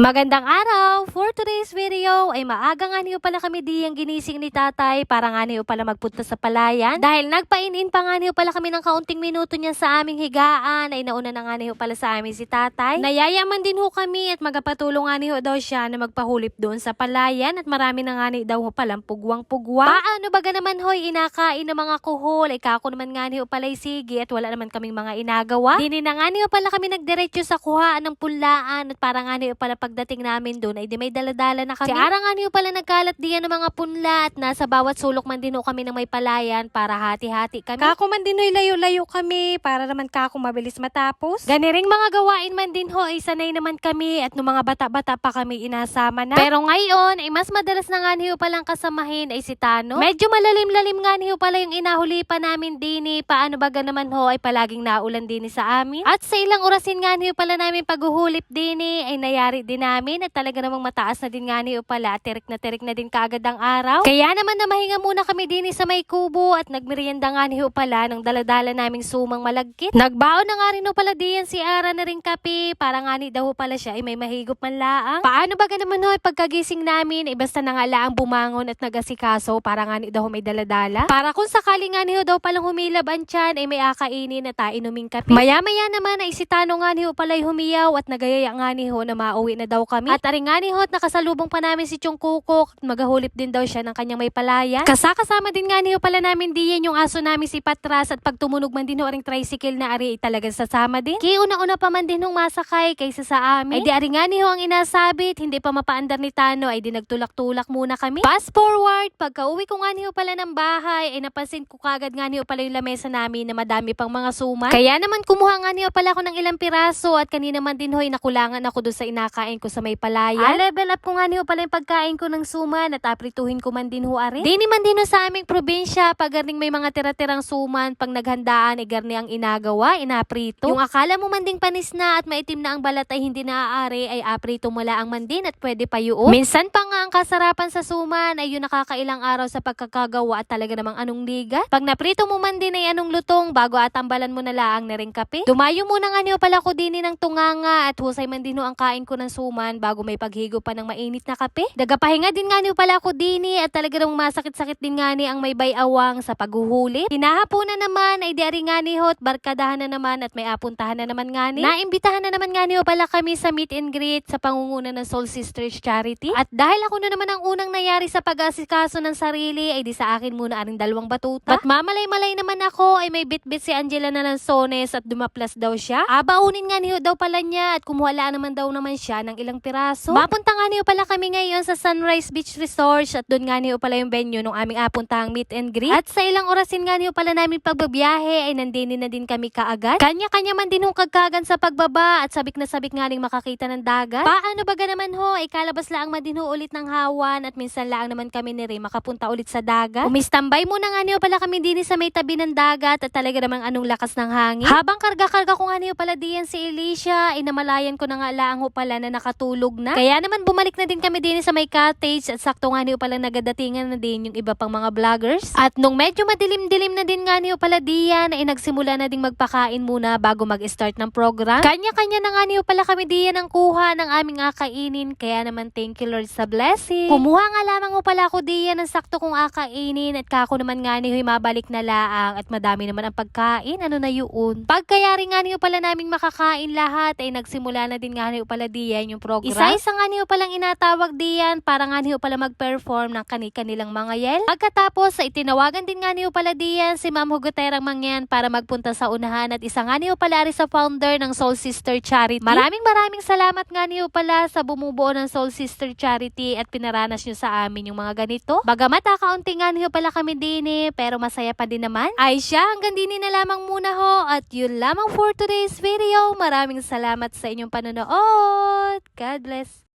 Magandang araw! For today's video ay maaga nga niyo pala kami diyang ginising ni tatay para nga niyo pala magpunta sa palayan. Dahil nagpainin pa nga niyo pala kami ng kaunting minuto niya sa aming higaan ay nauna na nga niyo pala sa amin si tatay. Nayayaman din ho kami at magapatulong nga niyo daw siya na magpahulip doon sa palayan at marami na nga niyo daw ho palang pugwang-pugwang. Paano baga naman hoy inakain ng mga kuhol ay kako naman nga niyo pala sige at wala naman kaming mga inagawa. Dini na nga niyo pala kami nagdiretso sa kuhaan ng punlaan at para nga niyo pala pagdating namin doon ay di may daladala na kami. Si Ara nga niyo pala nagkalat diyan ng mga punla at nasa bawat sulok man din kami ng may palayan para hati-hati kami. Kako man din layo-layo kami para naman kako mabilis matapos. Ganiring mga gawain man din ho ay sanay naman kami at nung mga bata-bata pa kami inasama na. Pero ngayon ay mas madalas na nga niyo palang kasamahin ay si Tano. Medyo malalim-lalim nga niyo pala yung inahuli pa namin din eh. Paano baga naman ho ay palaging naulan din eh sa amin. At sa ilang orasin nga niyo pala namin paghuhulip din eh, ay nayari din namin at talaga namang mataas na din nga niyo pala at tirik na tirik na din kaagad ang araw. Kaya naman na mahinga muna kami din eh sa may kubo at nagmerienda nga niyo pala ng daladala naming sumang malagkit. Nagbaon na nga rin ho pala diyan si Ara na rin kape para nga ni daw pala siya ay may mahigop man laang. Paano baga naman ho ay pagkagising namin ay basta na nga laang bumangon at nagasikaso para nga ni daw may daladala. Para kung sakali nga niyo daw palang humilab ang tiyan ay may akainin at tainuming kape. Maya-maya naman ay si Tano nga niyo pala'y humiyaw at nagayaya nga ni ho na mauwi na daw kami. At aring nga ni ho at nakasalubong pa namin si Chong Kukok at magahulip din daw siya ng kanyang may palayan. Kasakasama din nga ni ho pala namin diyan yung aso namin si Patras at pag tumunog man din ho aring tricycle na ari talagang sasama din. Kiuna-una pa man din hong masakay kaysa sa amin. Ay di aring nga ni ho ang inasabit, hindi pa mapaandar ni Tano ay di nagtulak-tulak muna kami. Fast forward, pagka uwi ko nga ni ho pala ng bahay ay napansin ko kagad nga ni ho pala yung lamesa namin na madami pang mga suman. Kaya naman kumuha nga ni ho pala ako ng ilang piraso at kanina man din ho ay nakulangan ako doon sa inakain ko sa may palayan. Ah, level up ko nga ni ho pala yung pagkain ko ng suman at aprituhin ko man din ho ari. Di man din sa aming probinsya pag garning may mga tira-tirang suman pag naghandaan ay garni ang inagawa, inaprito. Yung akala mo man ding panis na at maitim na ang balat ay hindi naaari ay aprito mo lang man din at pwede pa yun. Minsan pa nga ang kasarapan sa suman ay yung nakakailang araw sa pagkakagawa at talaga namang anong liga. Pag naprito mo man din ay anong lutong bago atambalan mo na laang na ring kape. Dumayo muna nga niyo pala ko din ng tunganga at husay man din ho ang kain ko ng suman bago may paghigo pa ng mainit na kape. Dagapahinga din nga niyo pala ko din at talaga namang masakit-sakit din nga ni ang may bayawang sa paghuhuli. Hinahapunan naman ay diari nga ni hot barkadahan na naman at may apuntahan na naman nga ni. Naimbitahan na naman nga niyo pala kami sa meet and greet sa pangunguna ng Soul Sisters Charity. At dahil ako na naman ang unang nayari sa pag-asikaso ng sarili ay di sa akin muna aring dalawang batuta. At mamalay-malay naman ako ay may bit-bit si Angela na ng sones at dumaplas daw siya. Abaunin nga niyo daw pala niya at kumuhala naman daw naman siya ng ilang piraso. Mapunta nga niyo pala kami ngayon sa Sunrise Beach Resort at doon nga niyo pala yung venue nung aming apuntahang meet and greet. At sa ilang orasin nga niyo pala namin pagbabiyahe ay nandini na din kami kaagad. Kanya-kanya man din hong kagkagan sa pagbaba at sabik na sabik nga ning makakita ng dagat. Paano baga naman ho ay kalabas lang man din ho ulit ng hawan at minsan lang naman kami ni Ray makapunta ulit sa dagat. Umistambay muna nga niyo pala kami din sa may tabi ng dagat at talaga namang anong lakas ng hangin. Habang karga-karga ko nga niyo pala diyan si Alicia ay namalayan ko na nga lang ho pala na nakatulog na. Kaya naman bumalik na din kami din sa may cottage at sakto nga niyo pala nagadatingan na din yung iba pang mga vloggers. At nung medyo madilim-dilim na din nga niyo pala diyan ay nagsimula na ding magpakain muna bago mag-start ng program. Kanya-kanya na nga niyo pala kami diyan ang kuha ng aming akainin kaya naman thank you Lord sa blessing. Kumuha nga lamang ho pala ako diyan ng sakto kong akainin at kako naman nga niyo mabalik na laang at madami naman ang pagkain. Ano na yun? Pagkayari nga niyo pala naming makakain lahat ay nagsimula na din nga niyo pala diyan yung program. Isa-isa nga niyo palang inatawag diyan para nga niyo pala mag-perform ng kani-kanilang mga yel. Pagkatapos ay tinawagan din nga niyo pala diyan si Ma'am Hugoterang Mangyan para magpunta sa unahan at isa nga niyo pala rin sa founder ng Soul Sister Charity. Maraming maraming salamat nga niyo pala sa bumubuo ng Soul Sister Charity at pinaranas niyo sa amin yung mga ganito. Bagamat ah, kaunti nga niyo pala kami din eh, pero masaya pa din naman. Ay siya, hanggang din na lamang muna ho at yun lamang for today's video. Maraming salamat sa inyong panonood. God bless.